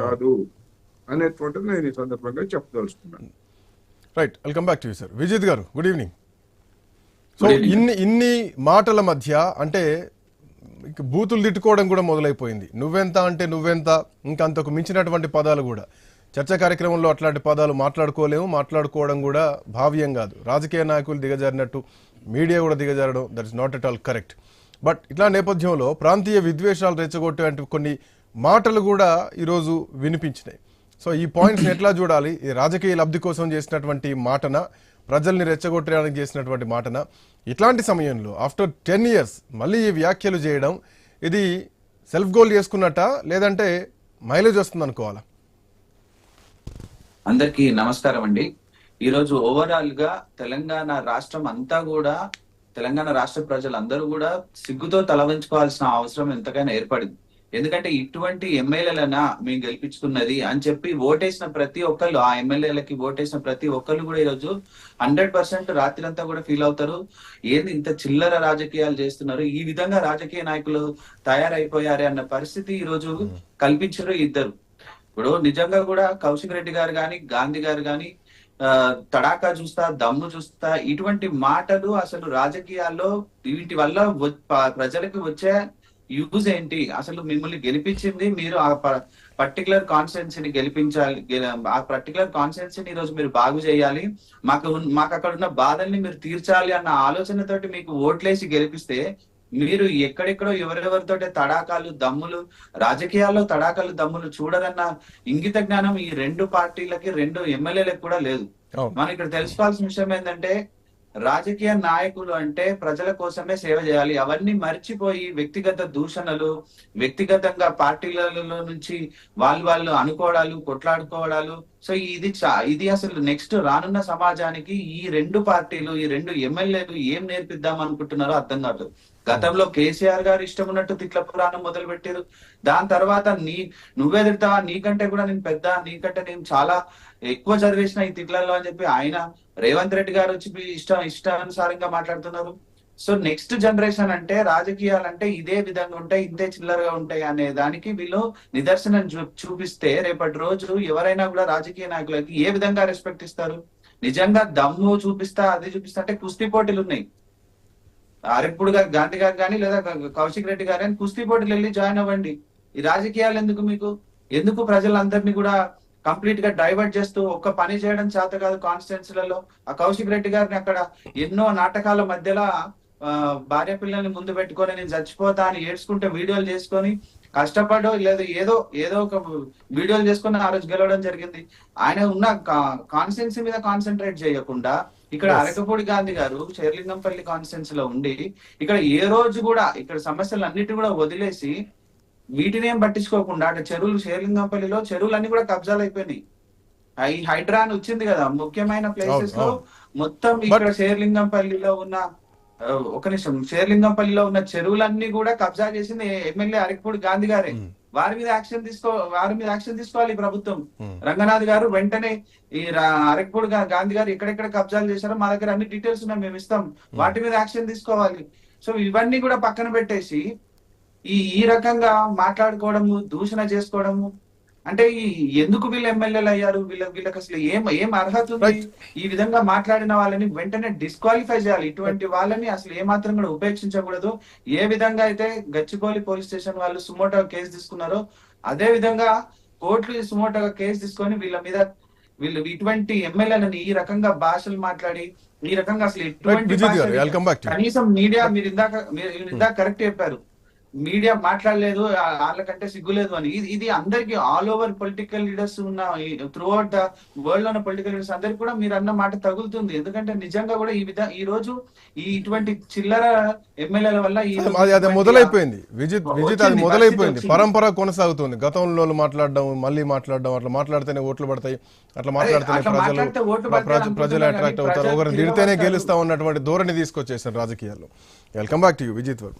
కాదు అనేటువంటిది నేను ఈ సందర్భంగా చెప్పదలుచుకున్నాను. Right welcome back to you sir Vijith garu good evening so. ఇన్ని ఇన్ని మాటల మధ్య అంటే ఇక బూతులు తిట్టుకోవడం కూడా మొదలైపోయింది. నువ్వెంత అంటే నువ్వెంత ఇంకా అంతకు మించినటువంటి పదాలు కూడా. చర్చా కార్యక్రమంలో అట్లాంటి పదాలు మాట్లాడుకోలేము మాట్లాడుకోవడం కూడా భావ్యం కాదు. రాజకీయ నాయకులు దిగజారినట్టు మీడియా కూడా దిగజారడం that is not at all correct but ఇట్లా నేపథ్యంలో ప్రాంతీయ విద్వేషాలు రెచ్చగొట్టే కొన్ని మాటలు కూడా ఈరోజు వినిపించినాయి. సో ఈ పాయింట్స్ ఎట్లా చూడాలి? ఈ రాజకీయ లబ్ధి కోసం చేసినటువంటి మాటన ప్రజల్ని రెచ్చగొట్టడానికి చేసినటువంటి మాటన ఇట్లాంటి సమయంలో ఆఫ్టర్ టెన్ ఇయర్స్ మళ్ళీ ఈ వ్యాఖ్యలు చేయడం ఇది సెల్ఫ్ గోల్ చేసుకున్నట్ట? లేదంటే మైలేజ్ వస్తుంది అనుకోవాలా అందరికీ నమస్కారం అండి. ఈ రోజు ఓవరాల్గా తెలంగాణ రాష్ట్రం అంతా కూడా తెలంగాణ రాష్ట్ర ప్రజలందరూ కూడా సిగ్గుతో తల వంచుకోవాల్సిన అవసరం ఎంతకైనా ఏర్పడింది. ఎందుకంటే ఇటువంటి ఎమ్మెల్యేలనా మేము గెలిపించుకున్నది అని చెప్పి ఓటేసిన ప్రతి ఒక్కళ్ళు ఆ ఎమ్మెల్యేలకి ఓటేసిన ప్రతి ఒక్కళ్ళు కూడా ఈరోజు హండ్రెడ్ పర్సెంట్ రాత్రంతా కూడా ఫీల్ అవుతారు. ఏంది ఇంత చిల్లర రాజకీయాలు చేస్తున్నారు? ఈ విధంగా రాజకీయ నాయకులు తయారైపోయారే అన్న పరిస్థితి ఈ రోజు కల్పించారు ఇద్దరు. ఇప్పుడు నిజంగా కూడా కౌశిక్ రెడ్డి గారు కానీ గాంధీ గారు కానీ ఆ, తడాకా చూస్తా దమ్ము చూస్తా ఇటువంటి మాటలు అసలు రాజకీయాల్లో వీటి వల్ల ప్రజలకు వచ్చే యూజ్ ఏంటి? అసలు మిమ్మల్ని గెలిపించింది మీరు ఆ పర్టికులర్ కాన్స్టిట్యున్సీని గెలిపించాలి గెల- ఆ పర్టికులర్ కాన్స్టిట్యున్సీని ఈ రోజు మీరు బాగు చేయాలి. మాకు మాకు అక్కడ ఉన్న బాధల్ని మీరు తీర్చాలి అన్న ఆలోచనతోటి మీకు ఓట్లేసి గెలిపిస్తే మీరు ఎక్కడెక్కడో ఎవరెవరితో తడాకాలు దమ్ములు రాజకీయాల్లో తడాకాలు దమ్ములు చూడరన్న ఇంగిత జ్ఞానం ఈ రెండు పార్టీలకి రెండు ఎమ్మెల్యేలకు కూడా లేదు. మనం ఇక్కడ తెలుసుకోవాల్సిన విషయం ఏంటంటే రాజకీయ నాయకులు అంటే ప్రజల కోసమే సేవ చేయాలి. అవన్నీ మర్చిపోయి వ్యక్తిగత దూషణలు వ్యక్తిగతంగా పార్టీలలో నుంచి వాళ్ళు వాళ్ళు అనుకోవడాలు కొట్లాడుకోవడాలు. సో ఇది ఇది అసలు నెక్స్ట్ రానున్న సమాజానికి ఈ రెండు పార్టీలు ఈ రెండు ఎమ్మెల్యేలు ఏం నేర్పిద్దాం అనుకుంటున్నారో అర్థం కాదు. గతంలో కేసీఆర్ గారు ఇష్టం ఉన్నట్టు తిట్ల పురాణం మొదలు పెట్టారు దాని తర్వాత నీ నువ్వే తిడతావా? నీకంటే కూడా నేను పెద్ద నీకంటే నేను చాలా ఎక్కువ చదివేసిన ఈ తిట్లలో అని చెప్పి ఆయన రేవంత్ రెడ్డి గారు వచ్చి మీ ఇష్టం ఇష్టానుసారంగా మాట్లాడుతున్నారు. సో నెక్స్ట్ జనరేషన్ అంటే రాజకీయాలు అంటే ఇదే విధంగా ఉంటాయి ఇంతే చిల్లరగా ఉంటాయి అనే దానికి వీళ్ళు నిదర్శనం చూ- చూపిస్తే రేపటి రోజు ఎవరైనా కూడా రాజకీయ నాయకులకి ఏ విధంగా రెస్పెక్ట్ ఇస్తారు? నిజంగా దమ్ము చూపిస్తా అది చూపిస్తా అంటే కుస్తీ పోటీలు ఉన్నాయి. అరెప్పుడు గారు గాంధీ గారు కానీ లేదా కౌశిక్ రెడ్డి గారు కానీ కుస్తీ పోటీలు వెళ్ళి జాయిన్ అవ్వండి. ఈ రాజకీయాలు ఎందుకు మీకు? ఎందుకు ప్రజలందరినీ కూడా కంప్లీట్గా డైవర్ట్ చేస్తూ ఒక్క పని చేయడం చేత కాదు కాన్స్టిట్యున్సీలలో ఆ కౌశిక్ రెడ్డి గారిని అక్కడ ఎన్నో నాటకాల మధ్యలో ఆ, భార్య పిల్లల్ని ముందు పెట్టుకొని నేను చచ్చిపోతా అని ఏడ్చుకుంటే వీడియోలు చేసుకొని కష్టపడో లేదా ఏదో ఏదో ఒక వీడియోలు చేసుకొని ఆ రోజు గెలవడం జరిగింది ఆయన ఉన్న కాన్స్టిట్యున్సీ మీద కాన్సన్ట్రేట్ చేయకుండా ఇక్కడ. అరకపూడి గాంధీ గారు చేర్లింగంపల్లి కాన్స్టిట్యున్సీ లో ఉండి ఇక్కడ ఏ రోజు కూడా ఇక్కడ సమస్యలు అన్నిటి కూడా వదిలేసి వీటిని ఏం పట్టించుకోకుండా అటు చెరువులు షేర్లింగంపల్లిలో చెరువులన్నీ కూడా కబ్జాలు అయిపోయినాయి ఈ హైడ్రా అని వచ్చింది కదా ముఖ్యమైన ప్లేసెస్లో. మొత్తం ఇక్కడ షేర్లింగంపల్లిలో ఉన్న ఒక నిమిషం షేర్లింగంపల్లిలో ఉన్న చెరువులన్నీ కూడా కబ్జా చేసింది ఎమ్మెల్యే అరకపూడి గాంధీ గారే. వారి మీద యాక్షన్ తీసుకో వారి మీద యాక్షన్ తీసుకోవాలి ప్రభుత్వం. రంగనాథ్ గారు వెంటనే ఈ అరకపూడి గాంధీ గారు ఎక్కడెక్కడ కబ్జాలు చేశారో మా దగ్గర అన్ని డీటెయిల్స్ ఉన్నాయి మేము ఇస్తాం వాటి మీద యాక్షన్ తీసుకోవాలి సో ఇవన్నీ కూడా పక్కన పెట్టేసి ఈ ఈ రకంగా మాట్లాడుకోవడము దూషణ చేసుకోవడము అంటే ఈ ఎందుకు వీళ్ళు ఎమ్మెల్యేలు అయ్యారు? వీళ్ళ వీళ్ళకి అసలు ఏం ఏం అర్హత ఉంది. ఈ విధంగా మాట్లాడిన వాళ్ళని వెంటనే డిస్క్వాలిఫై చేయాలి. ఇటువంటి వాళ్ళని అసలు ఏ మాత్రం కూడా ఉపేక్షించకూడదు. ఏ విధంగా అయితే గచ్చిబౌలి పోలీస్ స్టేషన్ వాళ్ళు సుమోటో కేసు తీసుకున్నారో అదే విధంగా కోర్టులు సుమోటోగా కేసు తీసుకొని వీళ్ళ మీద వీళ్ళు ఇటువంటి ఎమ్మెల్యేలని ఈ రకంగా భాషలు మాట్లాడి ఈ రకంగా అసలు ఎటువంటి కనీసం మీడియా మీరు ఇందాక మీరు ఇందాక కరెక్ట్ చెప్పారు. మీడియా మాట్లాడలేదు వాళ్ళకంటే సిగ్గులేదు అని. ఇది ఇది అందరికి ఆల్ ఓవర్ పొలిటికల్ లీడర్స్ ఉన్న త్రూ అవుట్ ద వరల్డ్లో ఉన్న పొలిటికల్ లీడర్స్ అందరికి కూడా మీరు అన్న మాట తగులుతుంది. ఎందుకంటే నిజంగా కూడా ఈ విధ ఈ రోజు ఈ ఇటువంటి చిల్లర ఎమ్మెల్యేల వల్ల అది మొదలైపోయింది. విజిత్ విజిత్ అది మొదలైపోయింది. పరంపర కొనసాగుతుంది. గతంలో మాట్లాడడం మళ్ళీ మాట్లాడడం అట్లా మాట్లాడితేనే ఓట్లు పడతాయి అట్లా మాట్లాడితేనే ప్రజలు ప్రజలు అట్రాక్ట్ అవుతారు. ప్రజలు ఒకరు తిడితేనే. గెలుస్తాం అన్నటువంటి ధోరణి తీసుకొచ్చేసారు రాజకీయాల్లో. Welcome back to you Vijith Varma.